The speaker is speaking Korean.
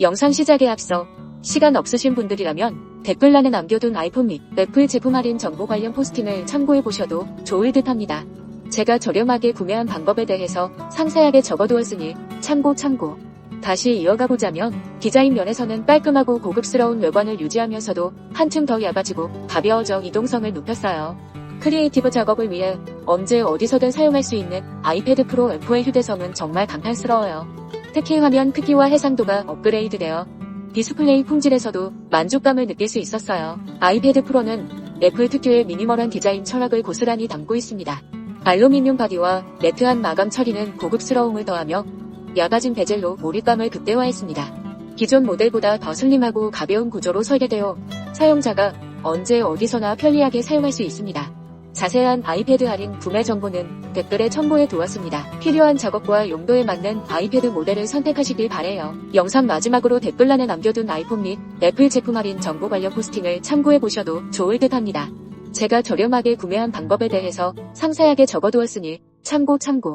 영상 시작에 앞서 시간 없으신 분들이라면 댓글란에 남겨둔 아이폰 및 애플 제품 할인 정보 관련 포스팅을 참고해 보셔도 좋을 듯 합니다. 제가 저렴하게 구매한 방법에 대해서 상세하게 적어두었으니 참고 참고. 다시 이어가 보자면 디자인 면에서는 깔끔하고 고급스러운 외관을 유지하면서도 한층 더 얇아지고 가벼워져 이동성을 높였어요. 크리에이티브 작업을 위해 언제 어디서든 사용할 수 있는 아이패드 프로 M4의 휴대성은 정말 감탄스러워요. 특히 화면 크기와 해상도가 업그레이드되어 디스플레이 품질에서도 만족감을 느낄 수 있었어요. 아이패드 프로는 애플 특유의 미니멀한 디자인 철학을 고스란히 담고 있습니다. 알루미늄 바디와 매트한 마감 처리는 고급스러움을 더하며 얇아진 베젤로 몰입감을 극대화했습니다. 기존 모델보다 더 슬림하고 가벼운 구조로 설계되어 사용자가 언제 어디서나 편리하게 사용할 수 있습니다. 자세한 아이패드 할인 구매 정보는 댓글에 첨부해 두었습니다. 필요한 작업과 용도에 맞는 아이패드 모델을 선택하시길 바래요. 영상 마지막으로 댓글란에 남겨둔 아이폰 및 애플 제품 할인 정보 관련 포스팅을 참고해 보셔도 좋을 듯 합니다. 제가 저렴하게 구매한 방법에 대해서 상세하게 적어두었으니 참고 참고.